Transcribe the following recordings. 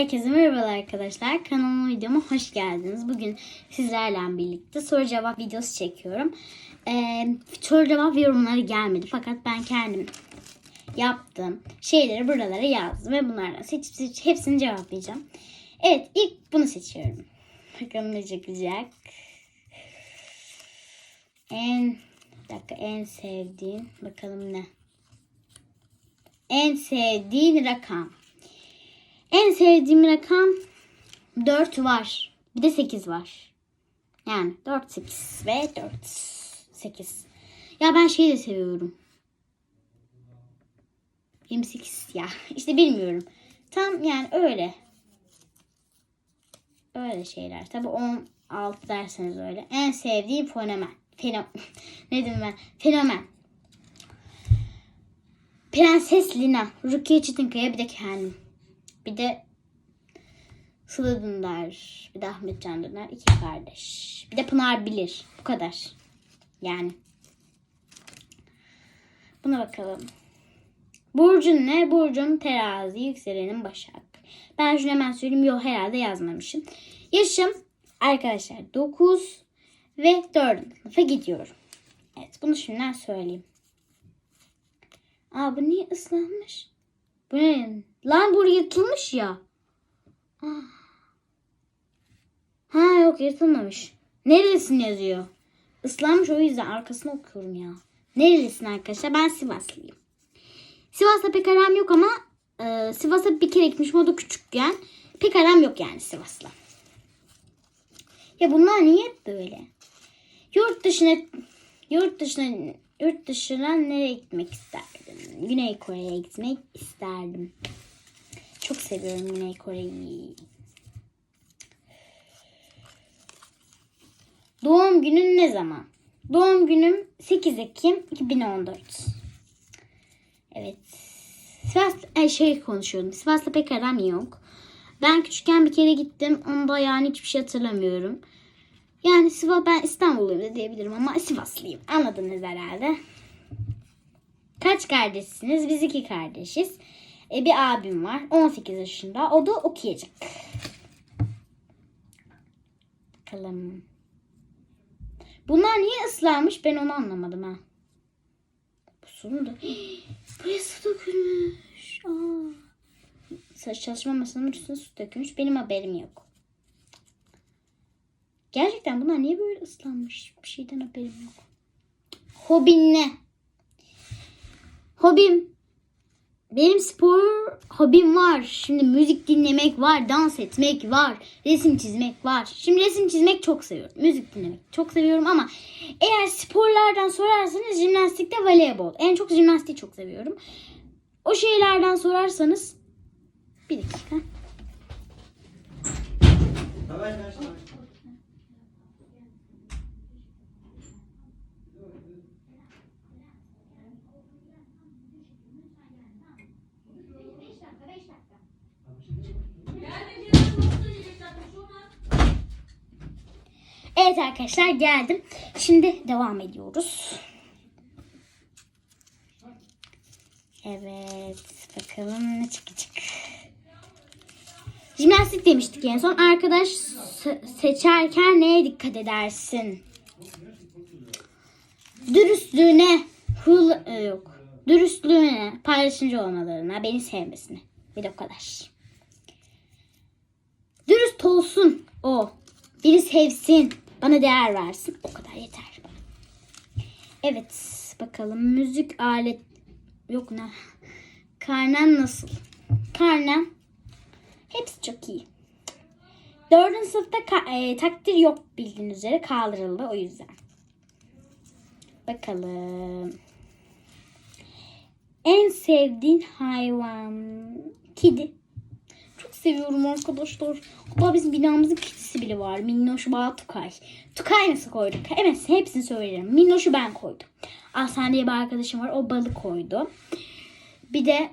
Herkese merhabalar arkadaşlar. Kanalıma videoma hoş geldiniz. Bugün sizlerle birlikte soru cevap videosu çekiyorum. Ee, soru cevap yorumları gelmedi fakat ben kendim yaptığım şeyleri buralara yazdım ve bunlardan seçip, seçip hepsini cevaplayacağım. Evet ilk bunu seçiyorum. Bakalım ne çıkacak. En dakika en sevdiğin bakalım ne? En sevdiğin rakam. En sevdiğim rakam 4 var. Bir de 8 var. Yani 4, 8 ve 4, 8. Ya ben şeyi de seviyorum. 28 ya. İşte bilmiyorum. Tam yani öyle. Öyle şeyler. Tabi 16 derseniz öyle. En sevdiğim fenomen. Fenomen. ne dedim ben? Fenomen. Prenses Lina. Rukiye Çetinkaya bir de kendim. Bir de Sıla Dündar. Bir de Ahmet Can Dündar. iki kardeş. Bir de Pınar Bilir. Bu kadar. Yani. Buna bakalım. Burcun ne? Burcum terazi, yükselenin başak. Ben şunu hemen söyleyeyim. Yok herhalde yazmamışım. Yaşım arkadaşlar 9 ve 4. sınıfa gidiyorum. Evet bunu şimdiden söyleyeyim. Aa bu niye ıslanmış? Bu ne? Lan bu yırtılmış ya. Ha yok yırtılmamış. Nerelisin yazıyor. Islanmış o yüzden arkasını okuyorum ya. Nerelisin arkadaşlar? Ben Sivaslıyım. Sivas'ta pek aram yok ama e, Sivas'a bir kere gitmişim o da küçükken. Pek aram yok yani Sivas'la. Ya bunlar niye böyle? Yurt dışına yurt dışına yurt dışına nereye gitmek isterdim? Güney Kore'ye gitmek isterdim. Çok seviyorum Güney Kore'yi. Doğum günün ne zaman? Doğum günüm 8 Ekim 2014. Evet. Sivas ay şey konuşuyordum. Sivas'ta pek aram yok. Ben küçükken bir kere gittim. Onda yani hiçbir şey hatırlamıyorum. Yani Sivas ben İstanbulluyum da diyebilirim ama Sivaslıyım. Anladınız herhalde. Kaç kardeşsiniz? Biz iki kardeşiz. E, bir abim var. 18 yaşında. O da okuyacak. Bakalım. Bunlar niye ıslanmış? Ben onu anlamadım ha. Bu sunu da... Buraya su dökülmüş. Aa. Saç çalışma masamın üstüne su dökülmüş. Benim haberim yok. Gerçekten bunlar niye böyle ıslanmış? Bir şeyden haberim yok. Hobin ne? Hobim. Benim spor hobim var. Şimdi müzik dinlemek var, dans etmek var, resim çizmek var. Şimdi resim çizmek çok seviyorum. Müzik dinlemek çok seviyorum ama eğer sporlardan sorarsanız jimnastikte voleybol. En çok jimnastiği çok seviyorum. O şeylerden sorarsanız bir dakika. Evet arkadaşlar geldim. Şimdi devam ediyoruz. Evet bakalım ne çıkacak. Jimnastik demiştik en son. Arkadaş se- seçerken neye dikkat edersin? Dürüstlüğüne, hul e, yok. Dürüstlüğüne, paylaşımcı olmalarına, beni sevmesine. Bir de o kadar. Dürüst olsun o. Beni sevsin. Bana değer versin. O kadar yeter. Evet. Bakalım müzik alet yok ne? Karnen nasıl? Karnem hepsi çok iyi. Dördüncü sınıfta e, takdir yok bildiğiniz üzere kaldırıldı o yüzden. Bakalım. En sevdiğin hayvan? Kedi. Seviyorum arkadaşlar. Hatta bizim binamızın kedisi bile var. Minnoş Bağ Tukay. Tukay nasıl koyduk? Evet hepsini söylerim. Minnoş'u ben koydum. Aslan diye bir arkadaşım var. O balık koydu. Bir de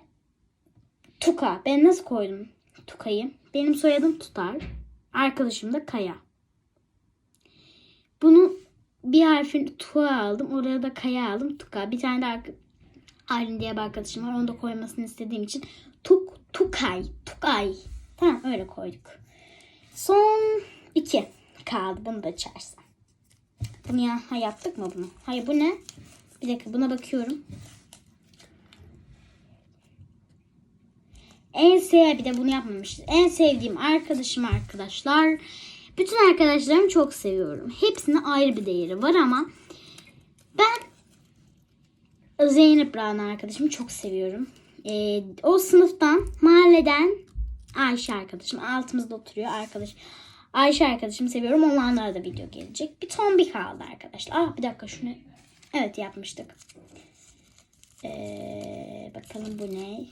Tuka. Ben nasıl koydum Tuka'yı? Benim soyadım Tutar. Arkadaşım da Kaya. Bunu bir harfini Tuğa aldım. Oraya da Kaya aldım. Tuka. Bir tane de Aylin diye bir arkadaşım var. Onu da koymasını istediğim için Tuk Tukay. Tukay. Tamam öyle koyduk. Son iki kaldı. Bunu da açarsam. Bunu ya ha, yaptık mı bunu? Hayır bu ne? Bir dakika buna bakıyorum. En sev bir de bunu yapmamışız. En sevdiğim arkadaşım arkadaşlar. Bütün arkadaşlarımı çok seviyorum. Hepsinin ayrı bir değeri var ama ben Zeynep Rana arkadaşımı çok seviyorum. Ee, o sınıftan, mahalleden Ayşe arkadaşım. Altımızda oturuyor arkadaş. Ayşe arkadaşımı seviyorum. Onlarla da video gelecek. Bir ton bir kaldı arkadaşlar. Ah bir dakika şunu. Evet yapmıştık. Ee, bakalım bu ne?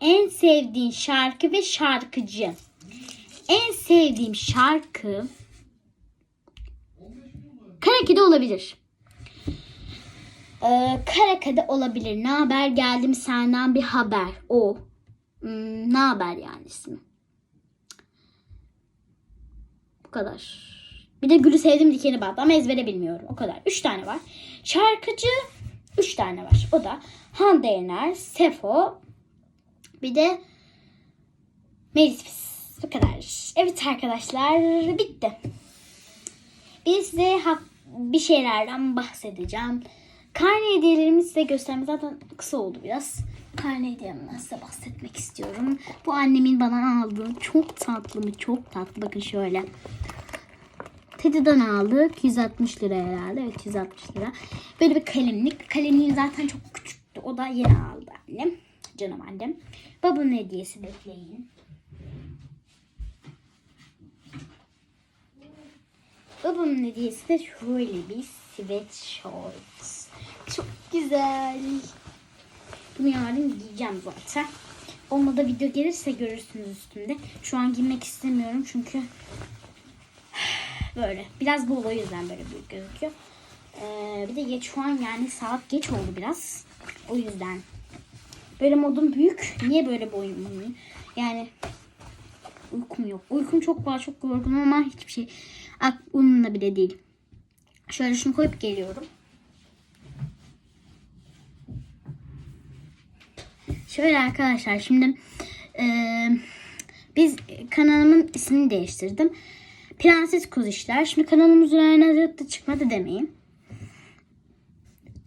En sevdiğin şarkı ve şarkıcı. En sevdiğim şarkı Karakede olabilir. Ee, Karakade olabilir. Ne haber geldim senden bir haber. O. Hmm, ne haber yani ismi. Bu kadar. Bir de Gülü sevdim dikeni battı ama ezbere bilmiyorum. O kadar. Üç tane var. Şarkıcı üç tane var. O da Hande Yener, Sefo, bir de Melis Pis. Bu kadar. Evet arkadaşlar bitti. Bir size bir şeylerden bahsedeceğim. Karne hediyelerimi size göstermek zaten kısa oldu biraz. Karne hediyemden size bahsetmek istiyorum. Bu annemin bana aldığı çok tatlı mı çok tatlı. Bakın şöyle. Teddy'den aldık. 160 lira herhalde. Evet 160 lira. Böyle bir kalemlik. Kalemliği zaten çok küçüktü. O da yeni aldı annem. Canım annem. Babamın hediyesi bekleyin. Babamın hediyesi de şöyle bir sweatshirt. Çok güzel. Bunu yarın giyeceğim zaten. Olmadı video gelirse görürsünüz üstümde. Şu an giymek istemiyorum çünkü böyle. Biraz bol o yüzden böyle büyük gözüküyor. Ee, bir de geç şu an yani saat geç oldu biraz. O yüzden. Böyle modum büyük. Niye böyle boyum? Yani uykum yok. Uykum çok var. Çok yorgunum ama hiçbir şey aklımda bile değil. Şöyle şunu koyup geliyorum. Şöyle arkadaşlar şimdi eee, biz kanalımın ismini değiştirdim. Prenses Kuz İşler. Şimdi kanalımız üzerine da çıkmadı demeyin.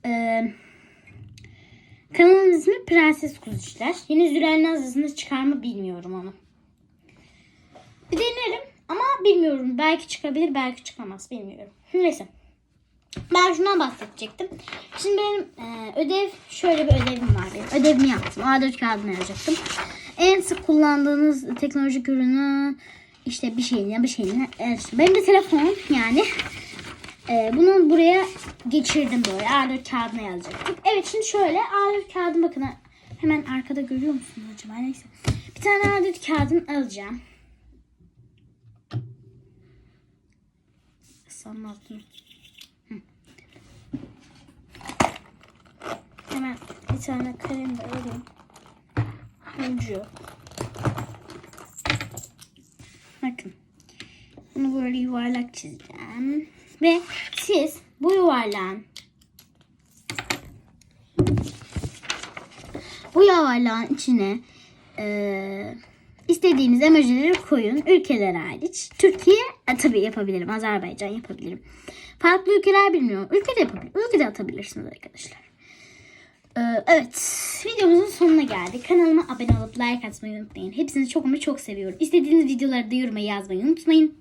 Eee kanalın ismi Prenses Kuz İşler. Yine Zülen Nazlı'sında çıkar mı bilmiyorum onu. Bir denerim bilmiyorum. Belki çıkabilir belki çıkamaz bilmiyorum. Neyse. Ben şundan bahsedecektim. Şimdi benim e, ödev şöyle bir ödevim var benim. Ödevimi yaptım. A4 kağıdına yazacaktım. En sık kullandığınız teknolojik ürünü işte bir şeyine bir şeyine erişim. Benim de telefon yani. E, bunu buraya geçirdim böyle. A4 kağıdına yazacaktım. Evet şimdi şöyle A4 kağıdım bakın hemen arkada görüyor musunuz acaba? Neyse. Bir tane A4 kağıdım alacağım. Sanmazdım. Hemen bir tane kalem de alayım. Ucu. Bakın. Bunu böyle yuvarlak çizeceğim. Ve siz bu yuvarlağın bu yuvarlağın içine eee istediğiniz emojileri koyun. Ülkeler hariç. Türkiye e, tabii yapabilirim. Azerbaycan yapabilirim. Farklı ülkeler bilmiyorum. Ülkede yapabilirim. Ülkede atabilirsiniz arkadaşlar. Ee, evet. Videomuzun sonuna geldik. Kanalıma abone olup like atmayı unutmayın. Hepsinizi çok ama çok seviyorum. İstediğiniz videoları da yoruma yazmayı unutmayın.